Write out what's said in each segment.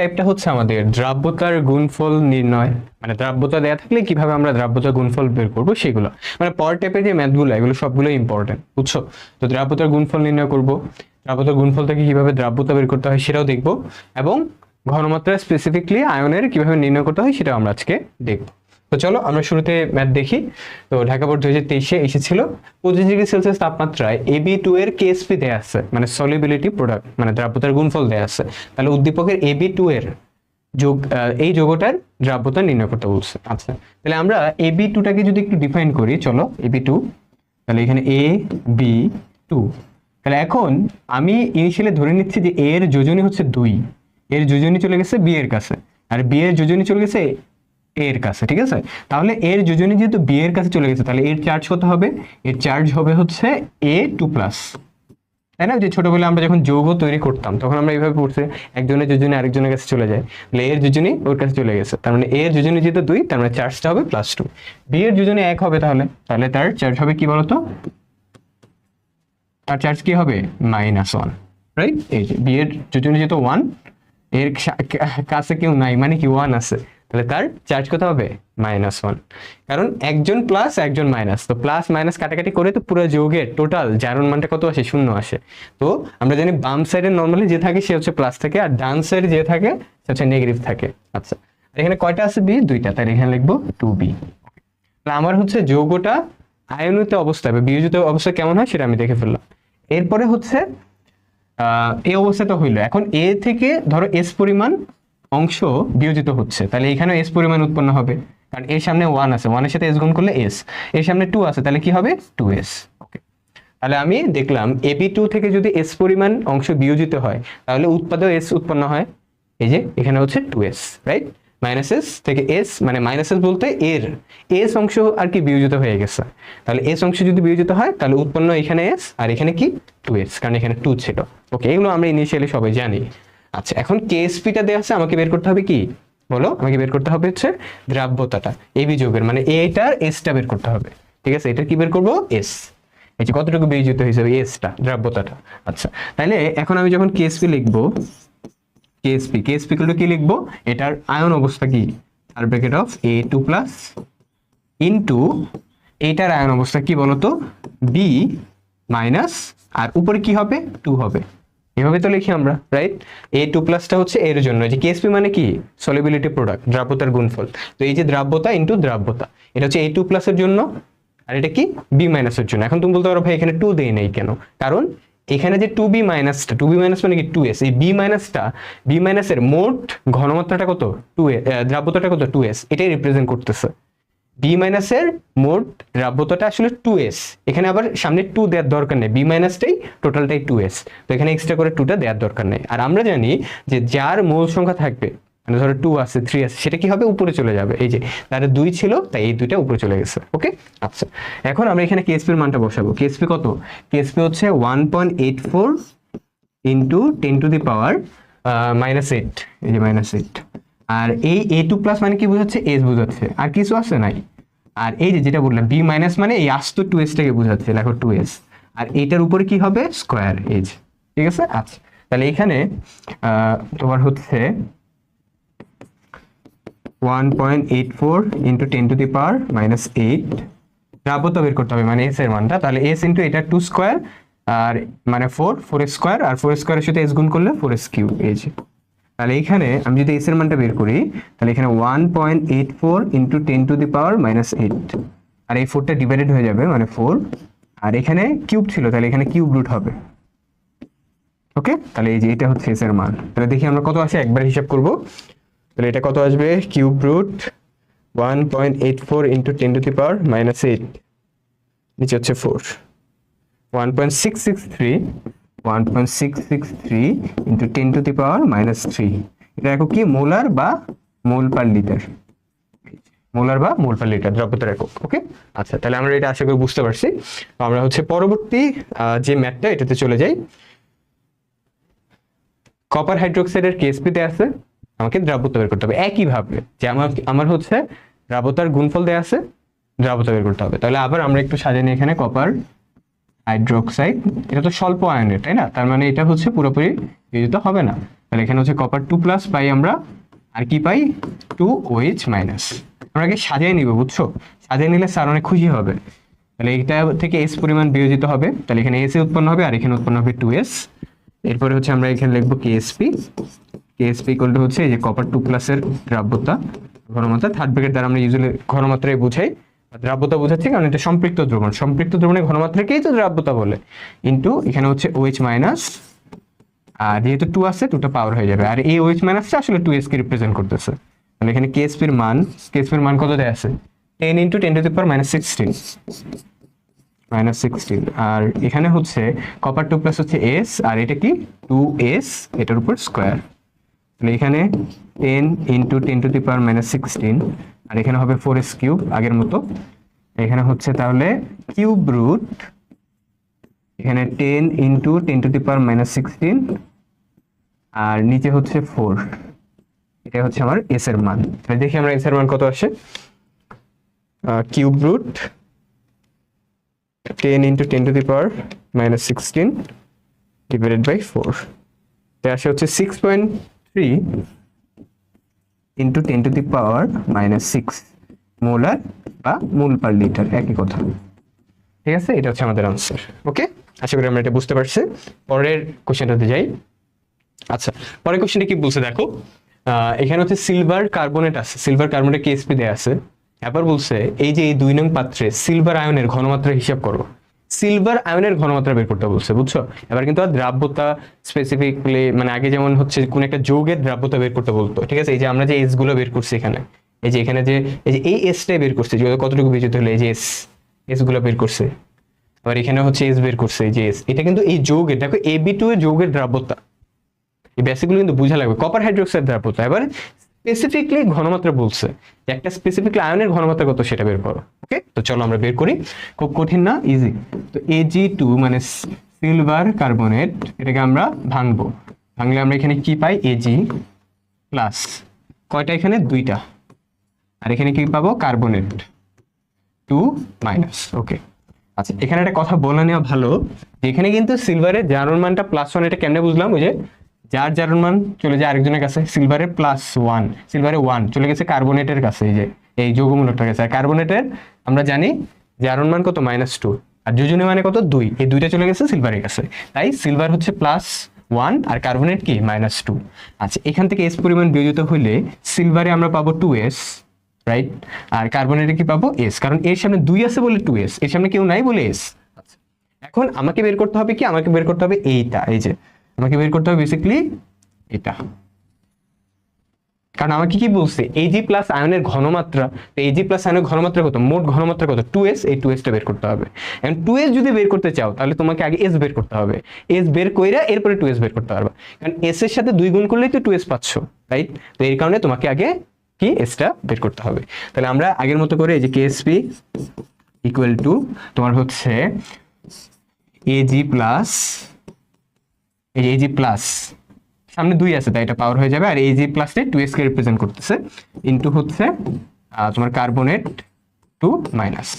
টাইপটা হচ্ছে আমাদের। দ্রাব্যতার গুণফল নির্ণয় মানে দ্রাব্যতা দেয়া থাকলে কীভাবে আমরা দ্রাব্যতার গুণফল বের করব সেগুলো। মানে পর টাইপের যে ম্যাথগুলো এগুলো সবগুলো ইম্পর্টেন্ট বুঝছ? তো দ্রাব্যতার গুণফল নির্ণয় করব। দ্রাব্যতার গুণফল থেকে কীভাবে দ্রাব্যতা বের করতে হয় সেটাও দেখব। এবং ঘনমাত্রা স্পেসিফিকলি আয়নের কীভাবে নির্ণয় করতে হয় সেটাও আমরা আজকে দেখব। তো চলো আমরা শুরুতে ম্যাথ দেখি। তো ঢাকা বোর্ড দুই হাজার তেইশে এসেছিল। পঁচিশ ডিগ্রি সেলসিয়াস তাপমাত্রায় এবি টু এর কেএসপি দেয়া আছে মানে সলিবিলিটি প্রোডাক্ট মানে দ্রাব্যতার গুণফল দেয়া আছে। তাহলে উদ্দীপকের এবি টু এর যোগ এই যোগটার দ্রাব্যতা নির্ণয় করতে বলছে। আচ্ছা তাহলে আমরা এবি টুটাকে যদি একটু ডিফাইন করি, চলো এবি টু তাহলে এখানে এ বি টু তাহলে এখন আমি ইনিশিয়ালি ধরে নিচ্ছি যে এর যোজনী হচ্ছে দুই এর যোজনী চলে গেছে বি এর কাছে। আর বি এর যোজনী চলে গেছে এর কাছে, ঠিক আছে? তাহলে এর যোজনী যেহেতু বি এর কাছে চলে গেছে, তাহলে এর চার্জ কত হবে? এর চার্জ হবে হচ্ছে এ টু প্লাস তাই না? যে ছোটবেলায় আমরা যখন যৌগ তৈরি করতাম, তখন আমরা এইভাবে পড়ছি, একজনের যোজনী আরেকজনের কাছে চলে যায়। তাহলে এর যোজনী ওর কাছে চলে গেছে, তার মানে এর যোজনী যেহেতু দুই, তার মানে চার্জটা হবে প্লাস টু বি এর যোজনী এক হবে তাহলে তাহলে তার চার্জ হবে কি বলতো? তার চার্জ কি হবে? মাইনাস ওয়ান রাইট এই যে বি এর যোজনী যেহেতু ওয়ানের কাছে কেউ নাই মানে কি ওয়ান আছে? তাহলে তার চার্জ কত হবে? মাইনাস ওয়ান কারণ একজন প্লাস একজন মাইনাস তো প্লাস মাইনাস কাটাকাটি করে তো পুরো যৌগের টোটাল জারণ মানটা কত আসে? শূন্য আসে। তো আমরা জানি বাম সাইডে নর্মালি যে থাকে সে হচ্ছে প্লাস থাকে, আর ডান সাইডে যে থাকে সে হচ্ছে নেগেটিভ থাকে। আচ্ছা এখানে কয়টা আছে বি? দুইটা। তাই এখানে লিখব টু বি তাহলে আমার হচ্ছে যৌগটা আয়নিত অবস্থায় বা বিয়োজিত অবস্থা কেমন হয় সেটা আমি দেখে ফেললাম। এরপরে হচ্ছে এই অবস্থাটা হইল। এখন এ থেকে ধরো এস পরিমাণ অংশ বিয়োজিত হচ্ছে। তাহলে এখানেও এস পরিমাণ উৎপন্ন হবে। কারণ এর সামনে ওয়ান আছে। ওয়ানের সাথে এস গুণ করলে এস এর সামনে টু আছে। তাহলে কি হবে? টু এস ওকে তাহলে আমি দেখলাম এবি টু থেকে যদি এস পরিমাণ অংশ বিয়োজিত হয়, তাহলে উৎপাদক এস উৎপন্ন হয়। এই যে, এখানে হচ্ছে two S right minus S থেকে এস মানে মাইনাস এস বলতে এর। এস অংশ আর কি বিয়োজিত হয়ে গেছে। তাহলে এস অংশ যদি বিয়োজিত হয়, তাহলে উৎপন্ন এখানে এস আর এখানে কি? টু এস কারণ এখানে টু ছিল। ওকে এগুলো আমরা ইনিশিয়ালি সবাই জানি। আচ্ছা এখন কেএসপিটা দেওয়া আছে, আমাকে বের করতে হবে কি? বলো, আমাকে বের করতে হবে হচ্ছে দ্রাব্যতাটা এবি যোগের মানে এটার এসটা বের করতে হবে। ঠিক আছে এটা কি বের করব? এস এই যে কতটুকু বিয়োজিত হয়েছে এসটা দ্রাব্যতাটা। আচ্ছা তাহলে এখন আমি যখন কেএসপি লিখব, কেএসপি কেএসপি গুলো কি লিখব? এটার আয়ন অবস্থা কি? আর bracket of A two plus into এটার আয়ন অবস্থা কি বলতো? বি মাইনাস আর উপরে কি হবে? টু হবে। এভাবে তো লিখি আমরা রাইট এ টু প্লাসটা হচ্ছে এর জন্য যে কেএসপি মানে কি? সলিবিলিটি প্রোডাক্ট দ্রাব্যতার গুণফল। তো এই যে দ্রাব্যতা ইন্টু দ্রাব্যতা, এটা হচ্ছে এ টু প্লাসের জন্য, আর এটা কি? বি মাইনাসের জন্য। এখন তুমি বলতে পারো, ভাই, এখানে টু দেই নেই কেন? কারণ এখানে যে টু বি মাইনাসটা টু বি মাইনাস মানে কি? টু এস এই বি মাইনাসটা বি মাইনাসের মোট ঘনমাত্রাটা কত? টু এ দ্রাব্যতাটা কত? টু এস এটাই রিপ্রেজেন্ট করতেছে। বি মাইনাসের মোট দ্রাব্যতাটা আসলে টু এস এখানে আবার সামনে টু দেওয়ার দরকার নেই। বি মাইনাসটাই টোটালটাই টু এস তো এখানে এক্সট্রা করে টুটা দেওয়ার দরকার নেই। আর আমরা জানি যে যার মূল সংখ্যা থাকবে মানে ধরো টু আছে থ্রি আছে, সেটা কি হবে? উপরে চলে যাবে। এই যে তার দুই ছিল, তাই এই দুইটা উপরে চলে গেছে। ওকে আচ্ছা। এখন আমরা এখানে কেএসপির মানটা বসাবো। কেএসপি কত? কেএসপি হচ্ছে one point eight four into ten to the power minus eight এই যে মাইনাস এইট আর এই এ টু প্লাস মানে কি বোঝাচ্ছে? এস বোঝাচ্ছে। আর কিছু আছে নাই। আর এই যে যেটা বললাম বি মাইনাস মানে এই আস্ত টু এসটাকে বোঝাচ্ছে, দেখো টু এস আর এইটার উপরে কি হবে? স্কোয়ার এজ ঠিক আছে? আচ্ছা। তাহলে এখানে তোমার হচ্ছে one point eight four into ten to the power minus eight দ্রাব্যতা বের করতে হবে মানে এস এর মানটা। তাহলে এস ইন্টু এটা টু স্কোয়ার আর মানে ফোর ফোর স্কোয়ার আর ফোর স্কোয়ারের সাথে এস গুণ করলে ফোর এস কিউ এজ তাহলে এখানে আমি যদি এস এর মানটা বের করি, তাহলে এখানে one point eight four into ten to the power minus eight আর এই ফোরটা ডিভাইডেড হয়ে যাবে মানে ফোর আর এখানে কিউব ছিল, তাহলে এখানে কিউব রুট হবে। ওকে তাহলে এই যে এটা হচ্ছে এস এর মান। তাহলে দেখি আমরা কত আসে, একবার হিসাব করব। তাহলে এটা কত আসবে? Cube root one point eight four into ten to the power minus eight নিচে হচ্ছে four one point six six three one point six six three into ten to the এটা একক কি? মোলার বা মোল পার লিটার মোলার বা mole per litre দ্রব্যতার একক okay আচ্ছা তাহলে আমরা এটা আশা করি বুঝতে পারছি। আমরা হচ্ছে পরবর্তী যে ম্যাথটা এটাতে চলে যাই। কপার হাইড্রোক্সাইডের কেএসপিতে আছে। আমাকে দ্রাব্যতা বের করতে হবে। একইভাবে যে আমার আমার হচ্ছে দ্রাব্যতার গুণফল দেয়া আছে দ্রাব্যতা বের করতে হবে। তাহলে আবার আমরা একটু সাজিয়ে নিই এখানে কপার হাইড্রোক্সাইড, এটা তো স্বল্প আয়নের তাই না? তার মানে এটা হচ্ছে পুরোপুরি বিয়োজিত হবে না। তাহলে এখানে হচ্ছে কপার টু প্লাস পাই আমরা, আর কি পাই? টু ওএইচ মাইনাস আমরা আগে সাজিয়ে নিব, বুঝছ? সাজিয়ে নিলে স্যার অনেক খুশি হবে। তাহলে এটা থেকে এস পরিমাণ বিয়োজিত হবে। তাহলে এখানে এস উৎপন্ন হবে, আর এখানে উৎপন্ন হবে টু এস এরপরে হচ্ছে আমরা এখানে লিখব কেএসপি কেএসপি টু হচ্ছে এই যে কপার টু প্লাসের দ্রাব্যতা, ঘনমাত্রা। থার্ড ব্র্যাকেট দ্বারা আমরা ইউজুয়ালি ঘনমাত্রায় বুঝাই। দ্রাব্যতা বোঝাচ্ছি, কারণ এটা সম্পৃক্ত দ্রবণ। সম্পৃক্ত দ্রবণের ঘনমাত্রাকেই তো দ্রাব্যতা বলে। ইন্টু এখানে হচ্ছে ওএইচ মাইনাস আর যেহেতু টু আছে টুটা পাওয়ার হয়ে যাবে। আর এই ওএইচ মাইনাসটা আসলে টু এস কে রিপ্রেজেন্ট করতেছে। মানে এখানে কেএসপির মান কেএসপির মান কত দেয়া আছে? Ten into ten to the power minus sixteen minus sixteen আর এখানে হচ্ছে কপার টু প্লাস হচ্ছে এস আর এটা কি? টু এস এটার উপর স্কোয়ার তাহলে এখানে ten into ten to the power minus sixteen আর এখানে হবে ফোর এস কিউব আগের মতো। এখানে হচ্ছে তাহলে কিউব রুট এখানে ten into ten to the power minus sixteen আর নিচে হচ্ছে ফোর এটা হচ্ছে আমার এস এর মান। তাহলে দেখি আমরা এস এর মান কত আসে। Cube root ten into ten to the power minus sixteen divided by four এটা আসে হচ্ছে six point three into ten to the power minus six molar বা মোল পার লিটার একই কথা। ঠিক আছে? এটা হচ্ছে আমাদের আনসার ওকে আশা করি আমরা এটা বুঝতে পারছি। পরের কোশ্চেনটাতে যাই। আচ্ছা পরের কোশ্চেনটা কি বলছে দেখো? এখানে হচ্ছে সিলভার কার্বনেট আছে। সিলভার কার্বনেট কেএসপি দেয়া আছে। এবার বলছে, এই যে এই দুই নং পাত্রে সিলভার আয়নের ঘনমাত্রা হিসাব করো। সিলভার আয়নের ঘনমাত্রা বের করতে বলছে, বুঝছ? এবার কিন্তু আর দ্রাব্যতা স্পেসিফিকলি মানে আগে যেমন হচ্ছে কোন একটা যৌগের দ্রাব্যতা বের করতে বলতো, ঠিক আছে? এই যে আমরা যে এসগুলো বের করছি এখানে, এই যে এখানে যে, এই যে এই এসটাই বের করছে, যে কতটুকু বিজিত হলো, এই যে এস এসগুলো বের করছে। আবার এখানে হচ্ছে এস বের করছে, এই যে এস এটা কিন্তু এই যৌগের দেখো এ বি টু এর যৌগের দ্রাব্যতা। এই বেসিকগুলো কিন্তু বোঝা লাগবে কপার হাইড্রোক্সাইড দ্রাব্যতা। এবার স্পেসিফিকলি ঘনমাত্রা বলছে। একটা স্পেসিফিকলি আয়নের ঘনমাত্রা কত সেটা বের করো ওকে তো চলো আমরা বের করি। খুব কঠিন না ইজি তো এজি টু মানে সিলভার কার্বনেট এটাকে আমরা ভাঙবো। ভাঙলে আমরা এখানে কি পাই? এজি প্লাস কয়টা এখানে? দুইটা। আর এখানে কি পাবো? কার্বনেট টু মাইনাস ওকে আচ্ছা এখানে একটা কথা বলে নেওয়া ভালো। এখানে কিন্তু সিলভারের জারণ মানটা প্লাস ওয়ান এটা কেমনে বুঝলাম? ওই যে যার জারণ মান চলে যায় আরেকজনের কাছে সিলভারে প্লাস ওয়ান সিলভারে ওয়ান চলে গেছে কার্বোনেটের কাছে, এই যে, এই যৌগমূলকটার কাছে। আর কার্বোনেটের আমরা জানি জারণ মান কত? মাইনাস টু আর যোজনী মানে কত? দুই, এই দুইটা চলে গেছে সিলভারের কাছে। তাই সিলভার হচ্ছে প্লাস ওয়ান আর কার্বনেট কি? মাইনাস টু আচ্ছা এখান থেকে এস পরিমাণ বিয়োজিত হলে সিলভারে আমরা পাবো টু এস রাইট আর কার্বনেটে কি পাবো? এস কারণ এর সামনে দুই আছে বলে টু এস এর সামনে কেউ নাই বলে এস এখন আমাকে বের করতে হবে কি? আমাকে বের করতে হবে এইটা, এই যে আমাকে বের করতে হবে বেসিক্যালি এটা। কারণ আমাকে কি বলছে? এজি প্লাস আয়নের ঘনমাত্রা, তো এজি প্লাস আয়নের ঘনমাত্রা কত? মোট ঘনমাত্রা কত? টু এস এই টু এসটা বের করতে হবে। এখন টু এস যদি বের করতে চাও, তাহলে তোমাকে আগে এস বের করতে হবে। এস বের কইরা এরপরে টু এস বের করতে পারবে। কারণ এস এর সাথে দুই গুণ করলেই তো টু এস পাচ্ছ রাইট তো এই কারণে তোমাকে আগে কি এসটা বের করতে হবে। তাহলে আমরা আগের মতো করে এই যে কেএসপি ইকুয়াল টু তোমার হচ্ছে এজি প্লাস এই এজি প্লাস সামনে দুই আছে, তাই এটা পাওয়ার হয়ে যাবে। আর এই জি প্লাসটা টু এস কে রিপ্রেজেন্ট করতেছে। ইনটু হচ্ছে তোমার কার্বনেট টু মাইনাস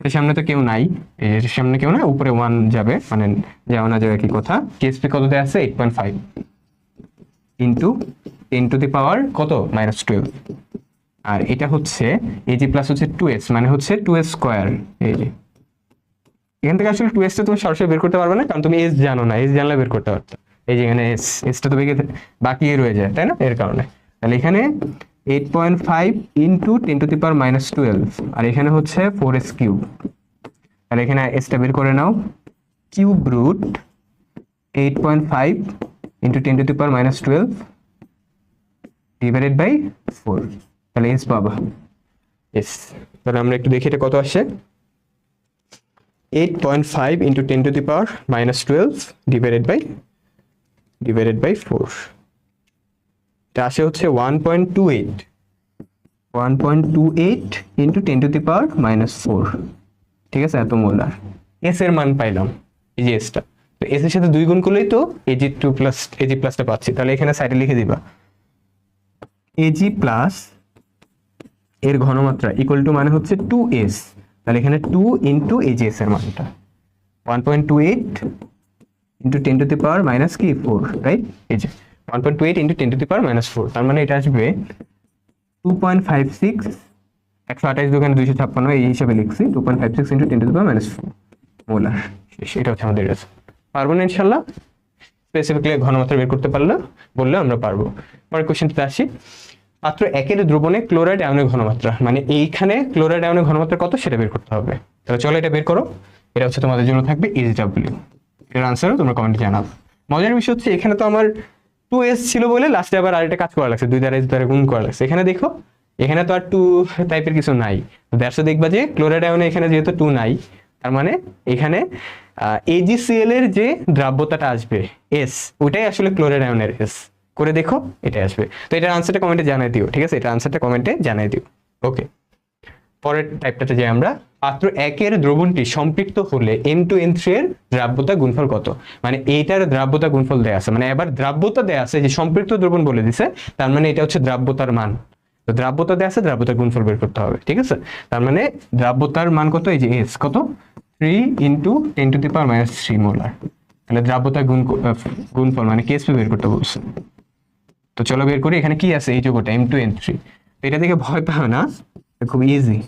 সামনে তো কেউ নাই। এর সামনে কেউ না উপরে ওয়ান যাবে। মানে যাওয়া না যাবে কি কথা। কেএসপি কততে আছে? Eight point five into ten to the power কত? মাইনাস টুয়েলভ আর এটা হচ্ছে এই জি প্লাস হচ্ছে টু এস মানে হচ্ছে টু এস স্কোয়ার এই যে এখান থেকে আসলে টু এসটা তুমি সরাসরি বের করতে পারবে না, কারণ তুমি এস জানো না এস জানলে বের করতে পারতো। এই যে এখানে এস এসটা তো বেগে বাকি রয়ে যায়, তাই না? এর কারণে। তাহলে এখানে eight point five into ten to the power minus twelve আর এখানে হচ্ছে ফোর এস কিউব তাহলে এখানে এসটা বের করে নাও। Cube root eight point five into ten to the power minus twelve divided by four তাহলে এস পাবা। এস তাহলে আমরা একটু দেখি এটা কত আসে। Eight point five into ten to the power minus twelve divided by divided by four এটা আসে হচ্ছে one point two eight one point two eight into ten to the power minus four ঠিক আছে এত মোলার এস এর মান পাইলাম এই যে এসটা তো এস এর সাথে দুই গুণ করলেই তো এজি টু প্লাস এজি প্লাসটা পাচ্ছি। তাহলে এখানে সাইডে লিখে দিবা। এজি প্লাস এর ঘনমাত্রা ইকুয়াল টু মানে হচ্ছে টু এস তাহলে এখানে টু ইন্টু এস এর মানটা। One point two eight into ten to the power minus কি ফোর রাইট এই যে one point two eight into ten to the power minus four তার মানে এটা আসবে টু পয়েন্ট ফাইভ সিক্স একশো আঠাশ দোকানে দুইশো ছাপ্পান্ন, এই হিসাবে লিখছি two point five six into ten to the power minus four molar শেষ, এটা হচ্ছে আমাদের রেজাল্ট পারব না ইনশাল্লাহ? স্পেসিফিকলি ঘনমাত্রা বের করতে পারলে, বললে আমরা পারব। পরের কোশ্চেনটাতে আসি। মাত্র একের দ্রবণে ক্লোরাইড আয়নের ঘনমাত্রা মানে এইখানে ক্লোরাইড আয়নের ঘনমাত্রা কত সেটা বের করতে হবে। তাহলে চলো এটা বের করো। এটা হচ্ছে তোমাদের জন্য থাকবে ইজ ডাব্লিউ এর আনসারও তোমরা কমেন্টে জানাব মজার বিষয় হচ্ছে এখানে তো আমার টু এস ছিল বলে লাস্টে আবার আরেকটা কাজ করা লাগছে, দুই দ্বারা এস দ্বারা গুণ করা লাগছে। এখানে দেখো, এখানে তো আর টু টাইপের কিছু নাই। দ্যাটসও দেখবা যে ক্লোরাইড আয়নে এখানে যেহেতু টু নাই, তার মানে এখানে এজিসিএল এর যে দ্রাব্যতাটা আসবে এস ওইটাই আসলে ক্লোরাইড আয়নের এস করে দেখো, এটাই আসবে। তো এটার আনসারটা কমেন্টে জানাই দিও, ঠিক আছে? এটার আনসারটা কমেন্টে জানাই দিও। ওকে পরের টাইপটাতে যাই আমরা। পাত্র একের দ্রবণটি সম্পৃক্ত হলে এম টু এন থ্রি এর দ্রাব্যতা গুণফল কত? মানে এইটার দ্রাব্যতা গুণফল দেয়া আছে। মানে এবার দ্রাব্যতা দেয়া আছে যে সম্পৃক্ত দ্রবণ বলে দিছে, তার মানে এটা হচ্ছে দ্রাব্যতার মান। তো দ্রাব্যতা দেয়া আছে, দ্রাব্যতার গুণফল বের করতে হবে, ঠিক আছে? তার মানে দ্রাব্যতার মান কত? এই যে এস কত? Three into ten to the power minus three molar তাহলে দ্রাব্যতার গুণ গুণফল মানে কেএসপি বের করতে বলছে। তো চলো বের করি, এখানে কি আছে? এই যোগটা এম টু এন থ্রি এটা দেখে ভয় পাও না? খুব ইজি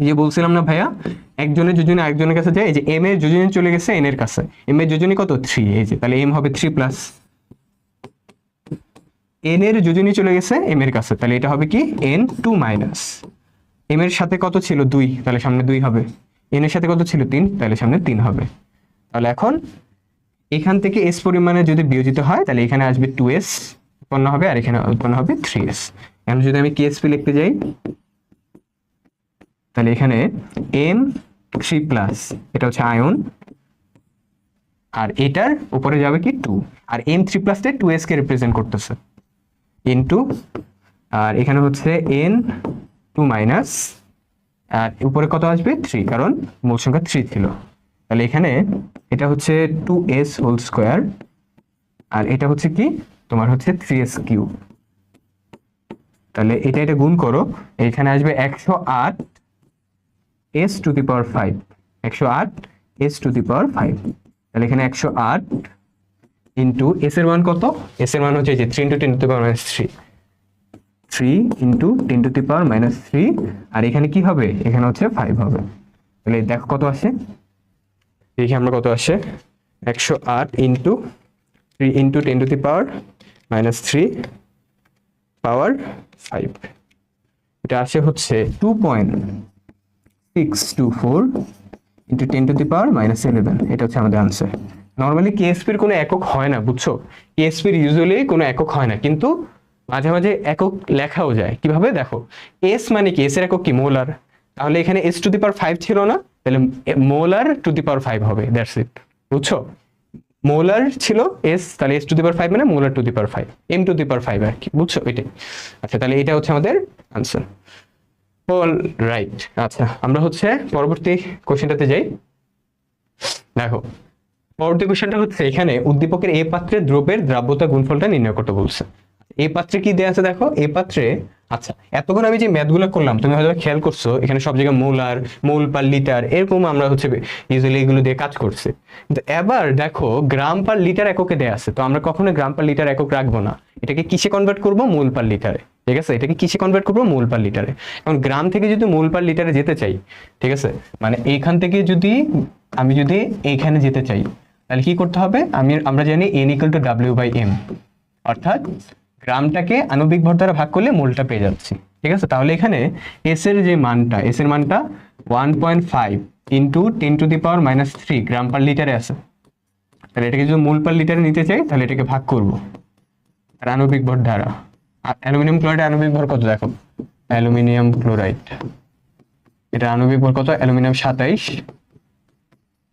যে বলছিলাম না ভাইয়া একজনের যোজনী আরেকজনের কাছে যায়, এই যে এম এর যোজনী চলে গেছে এন এর কাছে। এম এর যোজনী কত? থ্রি এই যে, তাহলে এম হবে থ্রি প্লাস এন এর যোজনী চলে গেছে এম এর কাছে। তাহলে এটা হবে কি? এন টু মাইনাস এম এর সাথে কত ছিল? দুই। তাহলে সামনে দুই হবে। এন এর সাথে কত ছিল? তিন। তাহলে সামনে তিন হবে। তাহলে এখন, এখান থেকে এস পরিমাণে যদি বিয়োজিত হয়, তাহলে এখানে আসবে টু এস উৎপন্ন হবে আর এখানে উৎপন্ন হবে থ্রি এস এখন যদি আমি কেএসপি লিখতে যাই, তাহলে এখানে এম থ্রি প্লাস এটা হচ্ছে আয়ন, আর এটার উপরে যাবে কি টু আর এম থ্রি প্লাসটা টু এস কে রিপ্রেজেন্ট করতেছে। ইনটু আর এখানে হচ্ছে এন টু মাইনাস আর উপরে কত আসবে? থ্রি কারণ মূল সংখ্যা থ্রি ছিল। তাহলে এখানে এটা হচ্ছে টু এস হোল স্কোয়ার আর এটা হচ্ছে কি? তোমার হচ্ছে থ্রি এস কিউ তাহলে এটা এটা গুণ করো, এখানে আসবে একশো আট S to the power five একশো আট S to the power five তাহলে এখানে একশো আট ইন্টু এস এর মান কত? এস এর মান হচ্ছে যে three into ten to the power minus three three into ten to the power minus three আর এখানে কি হবে? এখানে হচ্ছে ফাইভ হবে। তাহলে দেখো কত আসে? দেখি আমরা কত আসে? একশো আট into three into ten to the power minus three power five. এটা আসে হচ্ছে two point six two four into ten to the power minus eleven. এটা হচ্ছে আমাদের আনসার নর্মালি কেএসপির কোনো একক হয় না, বুঝছ? কেএসপির ইউজুয়ালি কোনো একক হয় না, কিন্তু মাঝে মাঝে একক লেখাও যায়। কীভাবে? দেখো এস মানে কি? এস এর একক কি? মোলার। তাহলে এখানে S to the power five ছিল না, তাহলে molar to the power five হবে দ্যাটস ইট বুঝছ? মোলার ছিল এস তাহলে S to the power five মানে molar to the power five M to the power five আর কি, বুঝছ এটাই আচ্ছা তাহলে এটা হচ্ছে আমাদের আনসার অল রাইট আচ্ছা আমরা হচ্ছে পরবর্তী কোশ্চেনটাতে যাই। দেখো, পরবর্তী কোশ্চেনটা হচ্ছে এখানে উদ্দীপকের এ পাত্রে দ্রব্যের দ্রাব্যতা গুণফলটা নির্ণয় করতে বলছে। এই পাত্রে কি দেয়া আছে দেখো? এই পাত্রে আচ্ছা এতক্ষণ আমি যে ম্যাথগুলো করলাম, তুমি হয়তো খেয়াল করছ, এখানে সব জায়গায় মোলার মোল পার লিটার, এরকম আমরা হচ্ছে ইউজুয়ালি এগুলো দিয়ে কাজ করছি। এবার দেখো, গ্রাম পার লিটার এককে দেয়া আছে, তো আমরা কখনো গ্রাম পার লিটার একক রাখব না। এটাকে কিসে কনভার্ট করব? মোল পার লিটারে, ঠিক আছে? এটাকে কিসে কনভার্ট করব? মোল পার লিটারে। এখন গ্রাম থেকে যদি মোল পার লিটারে যেতে চাই, ঠিক আছে? মানে এইখান থেকে যদি, আমি যদি এইখানে যেতে চাই, তাহলে কি করতে হবে? আমি, আমরা জানি N equal to W by M অর্থাৎ গ্রামটাকে আণবিক ভর দ্বারা ভাগ করলে মোলটা পেয়ে যাচ্ছি। ঠিক আছে? তাহলে এখানে এস এর যে মানটা এস এর মানটা one point five into ten to the power minus three gram per লিটারে আছে। তাহলে এটাকে যদি মোল পার লিটারে নিতে চাই, তাহলে এটাকে ভাগ করব। আর আণবিক ভর দ্বারা আর অ্যালুমিনিয়াম ক্লোরাইড, আণবিক ভর কত? দেখো, অ্যালুমিনিয়াম ক্লোরাইড। এটা আণবিক ভর কত? অ্যালুমিনিয়াম সাতাইশ।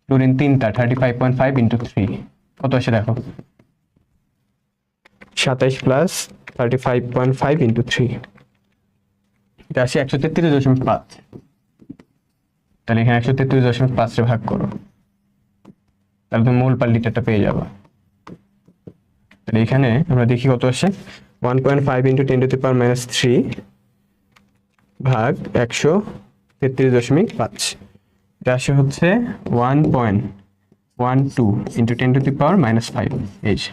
ক্লোরিন তিনটা thirty five point five into three কত আসে দেখো? সাতাইশ plus thirty five point five into three এটা আসে একশো তেত্রিশ দশমিক পাঁচ। তাহলে এখানে একশো তেত্রিশ দশমিক পাঁচে ভাগ করো। তাহলে তুমি মূল পার লিটারটা পেয়ে যাবে। তাহলে এখানে আমরা দেখি কত আসে? One point five into ten to the power minus three ভাগ একশো তেত্রিশ দশমিক পাঁচ। এটা আসে হচ্ছে one point one two into ten to the power minus five এই যে।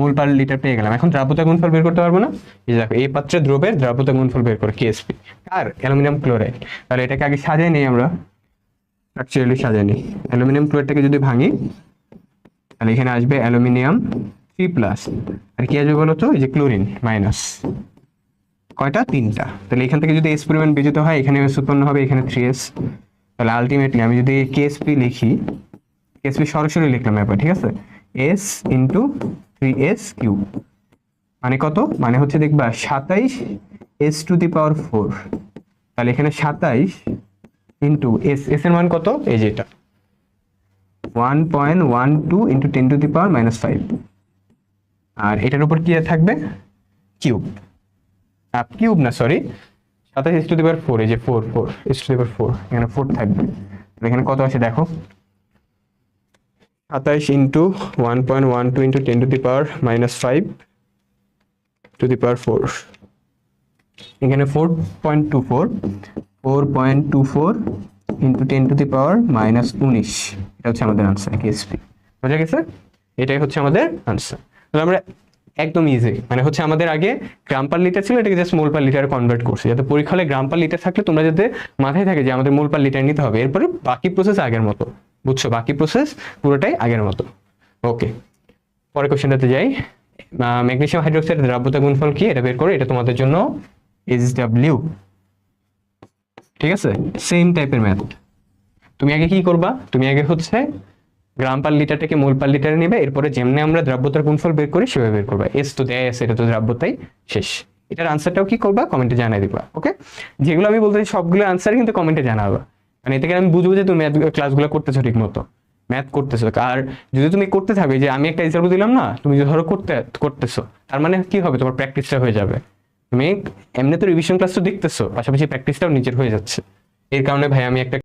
মূল পার লিটার পেয়ে গেলাম। এখন দ্রাব্যতা গুণফল বের করতে পারব না? এই দেখো, এই পাত্রে দ্রবের দ্রাব্যতা গুণফল বের করে কেএসপি আর অ্যালুমিনিয়াম ক্লোরাইড। তাহলে এটাকে আগে সাজাই নিই আমরা। অ্যাকচুয়ালি সাজাই নিই। অ্যালুমিনিয়াম ক্লোরাইডটাকে যদি ভাঙি, তাহলে এখানে আসবে অ্যালুমিনিয়াম থ্রি প্লাস। আর কি আসবে বলো তো? এই যে ক্লোরিন, মাইনাস। কয়টা? তিনটা। তাহলে এখান থেকে যদি এস পরিমাণ বিজিত হয়, এখানে এস উৎপন্ন হবে, এখানে থ্রি এস তাহলে আলটিমেটলি আমি যদি কেএসপি লিখি কেএসপি সরাসরি লিখলাম এবার ঠিক আছে? এস ইন্টু থ্রি কিউব মানে কত? মানে হচ্ছে দেখবা সাতাইশ S to the power four তাহলে এখানে সাতাইশ ইন্টু এস এস এর মান কত? এই যেটা one point one two into ten to the power minus five আর এটার উপর কি থাকবে? কিউব কিউব না সরি সাতাশ S to the power four এই যে four four S to the power four এখানে ফোর থাকবে। এখানে কত আছে দেখো? সাতাইশ into one point one two into ten to the power minus five to the power four এখানে four point two four four point two four into ten to the power minus উনিশ। এটা হচ্ছে আমাদের আনসার কেএসপি বোঝা গেছে? এটাই হচ্ছে আমাদের আনসার তাহলে আমরা একদম ইজি মানে হচ্ছে আমাদের আগে গ্রাম পার লিটার ছিল, এটাকে জাস্ট মোল পার লিটারে কনভার্ট করছে। যাতে পরীক্ষা হলে গ্রাম পার লিটার থাকলে তোমরা যাতে মাথায় থাকে যে আমাদের মোল পার লিটার নিতে হবে। এরপরে বাকি প্রসেস আগের মতো, বুঝছ? বাকি প্রসেস পুরোটাই আগের মতো। ওকে পরের কোশ্চেনটাতে যাই। ম্যাগনেসিয়াম হাইড্রোক্সাইড দ্রাব্যতা গুণফল কি? এটা বের করে, এটা তোমাদের জন্য এইচ ডাব্লিউ ঠিক আছে? সেম টাইপের ম্যাথ তুমি আগে কি করবা? তুমি আগে হচ্ছে গ্রাম পার লিটারটাকে মোল পার লিটারে নেবে, এরপরে যেমনি আমরা দ্রাব্যতার গুণফল বের করি, সেভাবে বের করবা। এস তো দেয় আছে এটা তো দ্রাব্যতাই শেষ। এটার আনসারটাও কি করবা? কমেন্টে জানাই দিবা ওকে যেগুলো আমি বলতে সবগুলো আনসার কিন্তু কমেন্টে জানাবা। মানে এতে করে আমি বুঝব যে তুমি ম্যাথ ক্লাসগুলো করতেছো ঠিক মতো ম্যাথ করতেছো। আর যদি তুমি করতে থাকবে যে আমি একটা এক্সাম্পল দিলাম না, তুমি ধরো করতে, করতেছো, তার মানে কি হবে? তোমার প্র্যাকটিসটা হয়ে যাবে। তুমি এমনি তো রিভিশন ক্লাস তো দেখতেছো, পাশাপাশি প্র্যাকটিসটাও নিজের হয়ে যাচ্ছে। এর কারণে ভাই আমি একটা